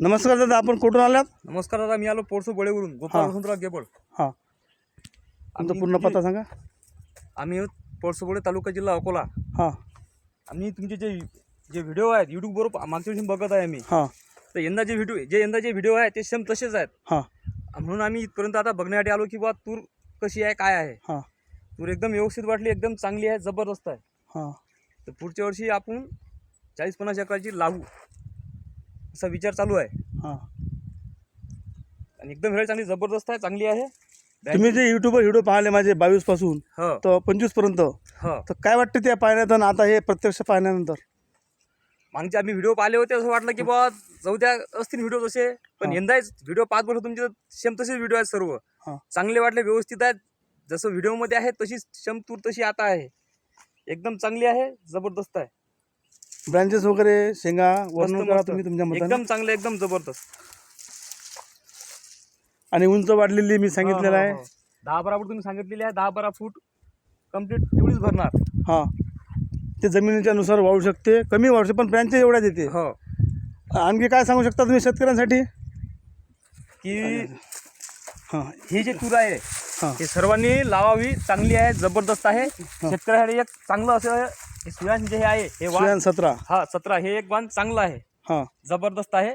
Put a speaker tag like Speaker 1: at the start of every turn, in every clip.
Speaker 1: नमस्कार दादा आपण कुठून आलात?
Speaker 2: नमस्कार दादा मी आलो पोरसो बळेवरून
Speaker 1: हा.
Speaker 2: गोपाळ वसंतराव गेबळ.
Speaker 1: हां. तुमचा
Speaker 2: आम्ही
Speaker 1: पूर्ण
Speaker 2: तुमचे-
Speaker 1: पत्ता सांगा.
Speaker 2: आम्ही पोरसोबळे तालुका जिल्हा अकोला.
Speaker 1: हां.
Speaker 2: आम्ही तुमचे जे जे व्हिडिओ आहेत युट्यूबवर मागच्या वर्षी बघत आहे आम्ही.
Speaker 1: हां.
Speaker 2: तर यंदा जे व्हिडिओ जे यंदा जे व्हिडिओ आहे ते सेम तसेच आहेत.
Speaker 1: हां.
Speaker 2: म्हणून आम्ही इथपर्यंत आता बघण्यासाठी आलो की बा तूर कशी आहे काय आहे.
Speaker 1: हां.
Speaker 2: तूर एकदम व्यवस्थित वाटली एकदम चांगली आहे जबरदस्त आहे.
Speaker 1: हां.
Speaker 2: तर पुढच्या वर्षी आपण चाळीस पन्नास एकराची लागू. असा विचार चालू आहे.
Speaker 1: हां.
Speaker 2: आणि एकदम वेळ चांगली जबरदस्त आहे चांगली आहे.
Speaker 1: तुम्ही जे युट्यूबवर व्हिडिओ पाहिले माझे बावीसपासून
Speaker 2: हो.
Speaker 1: तर पंचवीसपर्यंत
Speaker 2: हो.
Speaker 1: तर काय वाटते त्या पाहण्यात आणि आता हे प्रत्यक्ष पाहण्यानंतर?
Speaker 2: मागचे आम्ही व्हिडिओ पाहिले होते असं वाटलं की बा जाऊ द्या असतील व्हिडिओ तसे. पण
Speaker 1: हा.
Speaker 2: यंदा व्हिडिओ पाच वर्ष तुमचे सेम तसेच व्हिडिओ आहेत सर्व.
Speaker 1: हा.
Speaker 2: चांगले वाटले व्यवस्थित आहेत. जसं व्हिडिओमध्ये आहे तशीच सेम तूर तशी आता आहे. एकदम चांगली आहे जबरदस्त आहे.
Speaker 1: ब्रांचेस वगैरे शेंगा
Speaker 2: मस्त,
Speaker 1: वर्णन करा
Speaker 2: मस्त.
Speaker 1: तुम्ही तुमच्या मताने.
Speaker 2: एकदम चांगलं एकदम जबरदस्त.
Speaker 1: आणि उंच वाढलेली मी सांगितलेलं
Speaker 2: हो,
Speaker 1: आहे.
Speaker 2: हो. दहा बारा फूट तुम्ही सांगितलेली आहे दहा बारा फूट कंप्लीट तेवढीच भरणार.
Speaker 1: हां. ते जमिनीच्या नुसार वाढू शकते कमी वाढू शकते पण ब्रँचेस एवढ्या देते
Speaker 2: हो.
Speaker 1: आणखी काय सांगू शकता तुम्ही शेतकऱ्यांसाठी?
Speaker 2: की
Speaker 1: हां.
Speaker 2: ही जी तूर आहे
Speaker 1: हां.
Speaker 2: हे सर्वांनी लावावी चांगली आहे जबरदस्त आहे. शेतकऱ्यासाठी एक चांगलं असं हे सुयान जे हे आहे हे वाण
Speaker 1: सुयान सतरा.
Speaker 2: हा सतरा. हे एक वाण चांगलं आहे.
Speaker 1: हां.
Speaker 2: जबरदस्त आहे.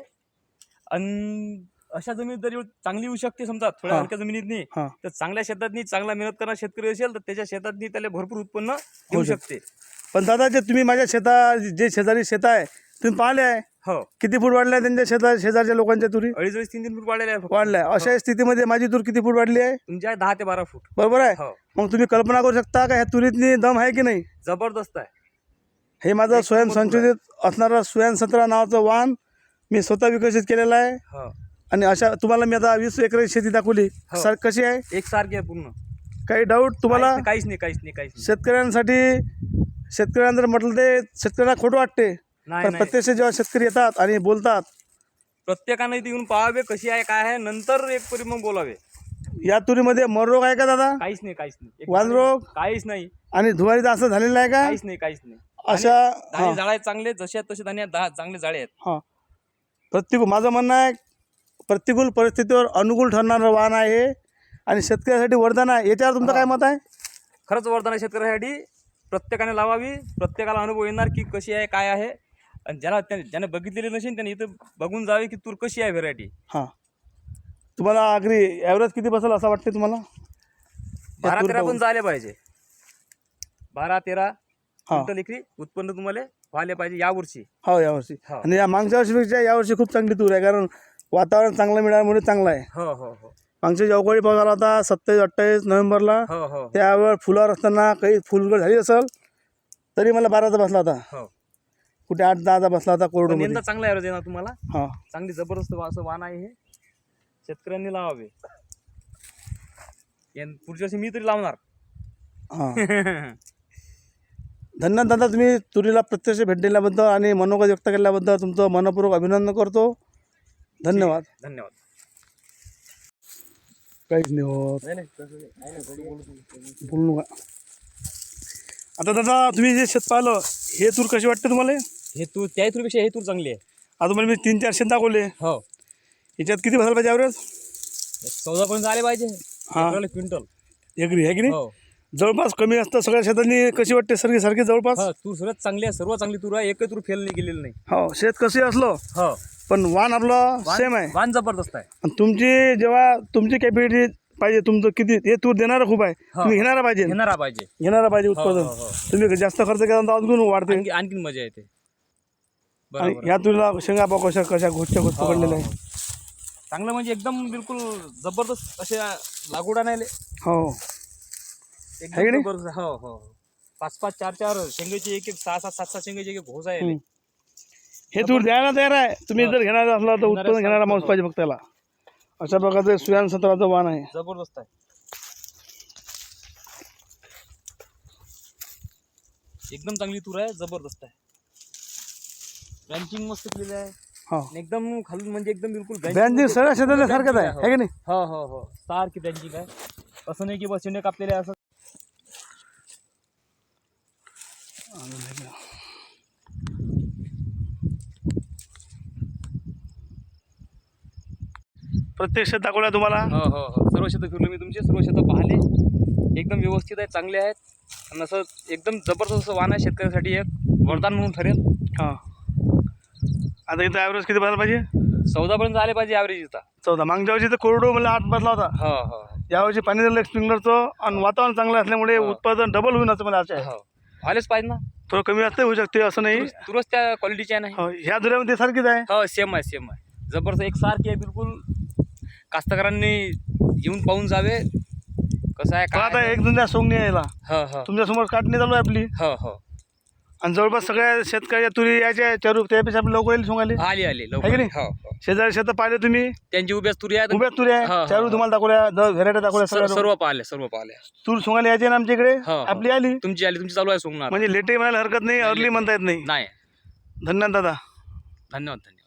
Speaker 2: आणि अशा जमिनीत जर चांगली येऊ शकते समजा थोड्या
Speaker 1: हा.
Speaker 2: हलक्या जमिनीतनी
Speaker 1: हां.
Speaker 2: तर चांगल्या शेतातनी चांगला मेहनत करणारा शेतकरी असेल तर त्याच्या शेतातनी त्याला भरपूर उत्पन्न येऊ
Speaker 1: शकते.
Speaker 2: शकते.
Speaker 1: पण दादा जे तुम्ही माझ्या शेता जे शेजारी शेत आहे तुम्ही पाहिले आहे?
Speaker 2: हो.
Speaker 1: किती फूट वाढल्या त्यांच्या शेता शेजारच्या लोकांच्या तुरी?
Speaker 2: अडीच अडीच तीन तीन फूट वाढलेले आहे फक्त.
Speaker 1: वाढल्या. अशा स्थितीमध्ये माझी तूर किती फूट वाढली आहे?
Speaker 2: तुमच्या आहे दहा ते बारा फूट.
Speaker 1: बरोबर आहे?
Speaker 2: हो.
Speaker 1: मग तुम्ही कल्पना करू शकता का ह्या तुरीतनी दम आहे की नाही?
Speaker 2: जबरदस्त आहे.
Speaker 1: हे माझं
Speaker 2: एक
Speaker 1: स्वयं
Speaker 2: नंबर तुर
Speaker 1: संशोधित असणारं स्वयं सतरा नावाचं वाहन मी स्वतः विकसित केलेलं आहे.
Speaker 2: हो.
Speaker 1: आणि अशा तुम्हाला मी आता वीस एकर शेती दाखवली.
Speaker 2: हो.
Speaker 1: सर कशी आहे?
Speaker 2: एक सारखी आहे पूर्ण.
Speaker 1: काही डाऊट तुम्हाला?
Speaker 2: काहीच नाही, काहीच नाही काहीच
Speaker 1: शेतकऱ्यांसाठी शेतकऱ्यांना जर म्हटलं ते शेतकऱ्यांना खोटं वाटते. पण प्रत्यक्ष जेव्हा शेतकरी येतात आणि बोलतात
Speaker 2: प्रत्येकाने इथे येऊन पाहावे कशी आहे काय आहे नंतर एक परी मग बोलावे.
Speaker 1: या तुरीमध्ये मररोग आहे का दादा?
Speaker 2: काहीच नाही काहीच नाही. एक
Speaker 1: वानरोग
Speaker 2: काहीच नाही.
Speaker 1: आणि धुवारीचं असं झालेलं आहे का?
Speaker 2: काहीच नाही काहीच नाही.
Speaker 1: अशा हां.
Speaker 2: जाळे चांगले जसे आहेत तसे दाणे दहा चांगले जाळे आहेत.
Speaker 1: हां. प्रतिकूल माझं म्हणणं आहे प्रतिकूल परिस्थितीवर अनुकूल ठरणारं वाहन आहे हे आणि शेतकऱ्यासाठी वरदान आहे. याच्यावर तुमचं काय मत आहे?
Speaker 2: खरंच वरदान आहे शेतकऱ्यासाठी. प्रत्येकाने लावावी प्रत्येकाला अनुभव येणार की कशी आहे काय आहे. आणि ज्याला त्या- ज्याने बघितलेली नसेल त्याने इथं बघून जावे की तूर कशी आहे व्हेरायटी
Speaker 1: हां. तुम्हाला अग्री ॲव्हरेज किती बसेल असं वाटते तुम्हाला?
Speaker 2: बारा
Speaker 1: तूर
Speaker 2: तेरा
Speaker 1: पाहून.
Speaker 2: पण झाले पाहिजे. बारा तेरा क्विंटल एकरी उत्पन्न तुम्हाला व्हायला पाहिजे यावर्षी.
Speaker 1: हो यावर्षी.
Speaker 2: हो.
Speaker 1: आणि या मागच्या वर्षीपेक्षा यावर्षी खूप चांगली तूर आहे कारण वातावरण चांगलं मिळाल्यामुळे चांगलं आहे.
Speaker 2: हो हो हो.
Speaker 1: मागच्या अवकाळी पाऊस आला होता सत्तावीस अठ्ठावीस नोव्हेंबरला
Speaker 2: हो हो
Speaker 1: त्यावेळेस फुलावर असताना काही फुलगड झाली असेल तरी मला बाराचा बसला होता.
Speaker 2: हो.
Speaker 1: कुठे आठ दहाचा बसला होता
Speaker 2: पण यंदा चांगला ॲव्हरेज येणार तुम्हाला.
Speaker 1: हां.
Speaker 2: चांगली जबरदस्त वा- असं वाण आहे हे. शेतकऱ्यांनी लावावे. यां- पुढच्या वर्षी मी तरी लावणार.
Speaker 1: हां. धन्यवाद दादा तुम्ही तुरीला प्रत्यक्ष भेट दिल्याबद्दल आणि मनोगत व्यक्त केल्याबद्दल तुमचं मनपूर्वक अभिनंदन करतो. धन्यवाद.
Speaker 2: धन्यवाद.
Speaker 1: काहीच नाही होत. बोलू नका. आता दादा तुम्ही जे शेत पाहिलं हे तूर कशी वाटते तुम्हाला?
Speaker 2: हे तूर त्या तुरीपेक्षा हे तूर चांगली आहे.
Speaker 1: आता तुम्हाला मी तीन चार शेत दाखवले.
Speaker 2: हो.
Speaker 1: याच्यात किती बसायला पाहिजे ॲव्हरेज
Speaker 2: चौदा पर्यंत आले पाहिजे.
Speaker 1: हां.
Speaker 2: क्विंटल.
Speaker 1: एकरी आहे की नाही?
Speaker 2: हो.
Speaker 1: जवळपास कमी असतं सगळ्या शेतांनी कशी वाटते सारखी सारखी जवळपास?
Speaker 2: हो तूर सर्वात चांगली आहे सर्व चांगली तूर आहे एकही तूर फेल नाही गेलेली नाही.
Speaker 1: हो शेत कशी असलं
Speaker 2: हो.
Speaker 1: पण वाण आपलं सेम आहे.
Speaker 2: वाण जबरदस्त आहे.
Speaker 1: आणि तुमची जेव्हा तुमची कॅपॅसिटी पाहिजे तुमचं किती हे तूर देणारं खूप आहे.
Speaker 2: हा.
Speaker 1: तुम्ही घेणारा पाहिजे.
Speaker 2: घेणारा पाहिजे.
Speaker 1: घेणारा पाहिजे
Speaker 2: हो,
Speaker 1: उत्पादन.
Speaker 2: हो, हो.
Speaker 1: तुम्ही जास्त खर्च केला तर अजून वाढते.
Speaker 2: आणखी आणखीन मजा येते.
Speaker 1: आणि
Speaker 2: बरोबर.
Speaker 1: ह्या तुरीला शेंगा पाव कशा कशा गोष्टी गोष्ट
Speaker 2: हो, हो,
Speaker 1: पडलेल्या
Speaker 2: हो.
Speaker 1: आहे
Speaker 2: चांगलं म्हणजे एकदम बिलकुल जबरदस्त असे लागवडा नाही
Speaker 1: हो. है की नाही?
Speaker 2: ज़बरदस्त हो हो हो. पाच पाच चार चार शेंगाची एक एक सहा सात सात सात शेंगाची एक एक घोस आहे
Speaker 1: हम्म. हे तूर द्यायला तयार आहे तुम्ही जर घेणार असला तर
Speaker 2: घेणारे
Speaker 1: घेणारा माणूस पाहिजे फक्त त्याला अशा प्रकारचे सुयान सत्राचं वाण आहे.
Speaker 2: ज़बरदस्त आहे. एकदम चांगली तूर आहे ज़बरदस्त आहे. ब्रँचिंग मस्त केलेली आहे.
Speaker 1: हो.
Speaker 2: आणि एकदम खालून म्हणजे एकदम बिलकुल branching म्हणजे
Speaker 1: सगळ्या शेतातल्या
Speaker 2: branching
Speaker 1: सारखंच आहे.
Speaker 2: हो.
Speaker 1: है की नाही?
Speaker 2: हो हो हो. सारखी ब्रँचिंग आहे. असं नाही की बस शेंडे कापलेले आहे असं
Speaker 1: प्रत्येक शेत दाखवल्या तुम्हाला?
Speaker 2: हो हो हो. सर्व शेतं फिरलो मी तुमचे सर्व शेतं पाहिले. एकदम व्यवस्थित आहेत चांगले आहेत. आणि असं एकदम जबरदस्त असं वाहन आहे शेतकऱ्यासाठी एक वरदान म्हणून ठरेल.
Speaker 1: हां. आता इथं ॲव्हरेज किती बदला पाहिजे?
Speaker 2: चौदापर्यंत आले पाहिजे ॲव्हरेज इथं.
Speaker 1: चौदा. मागच्या वर्षी तर कोरडो मला आठ बदला होता.
Speaker 2: हो हो.
Speaker 1: यावर्षी पाणी दिलं स्प्रिंगलरचं आणि वातावरण चांगलं असल्यामुळे
Speaker 2: हो.
Speaker 1: उत्पादन डबल होईल असं मला आशा आहे.
Speaker 2: हो. आलेच पाहिजे ना.
Speaker 1: थोडं कमी जास्त होऊ शकते असं नाही.
Speaker 2: तुरच- त्या क्वालिटीचे नाही.
Speaker 1: हो, ह्या दुऱ्यामध्ये सारखीच आहे.
Speaker 2: हो सेम आहे सेम आहे. जबरदस्त एक सारखी आहे बिलकुल. कास्तकारांनी येऊन पाहून जावे. कसं आहे
Speaker 1: पण
Speaker 2: काय
Speaker 1: आता
Speaker 2: आहे.
Speaker 1: एक दुनिया सोंगणी यायला.
Speaker 2: हो हो.
Speaker 1: तुमच्यासमोर काटणी चालू आहे आपली.
Speaker 2: हो हो.
Speaker 1: आणि जवळपास सगळ्या शेतकऱ्या तुरी यायच्या चारू त्यापेक्षा आपली लवकर येईल सोंगाली
Speaker 2: आली आली लवकर.
Speaker 1: की नाही?
Speaker 2: हो हो.
Speaker 1: शेजारी शेत पाहिले तुम्ही?
Speaker 2: त्यांची उभ्याच तुरी आहेत.
Speaker 1: उभ्या तुरी आहे
Speaker 2: हो,
Speaker 1: चारू
Speaker 2: हो.
Speaker 1: तुम्हाला दाखवल्या द व्हेरायटी दाखवल्या
Speaker 2: सर्व
Speaker 1: सगळ्या
Speaker 2: सर्व पाहिले सर्व पाहिले.
Speaker 1: तूर सोंगाली यायची ना आमच्या इकडे?
Speaker 2: हो, हो.
Speaker 1: आपली आली.
Speaker 2: तुमची आली तुमची चालू आहे सोमनाथ
Speaker 1: म्हणजे लेटे म्हणायला हरकत नाही अर्ली म्हणता येत नाही.
Speaker 2: नाही.
Speaker 1: धन्यवाद दादा.
Speaker 2: धन्यवाद धन्यवाद.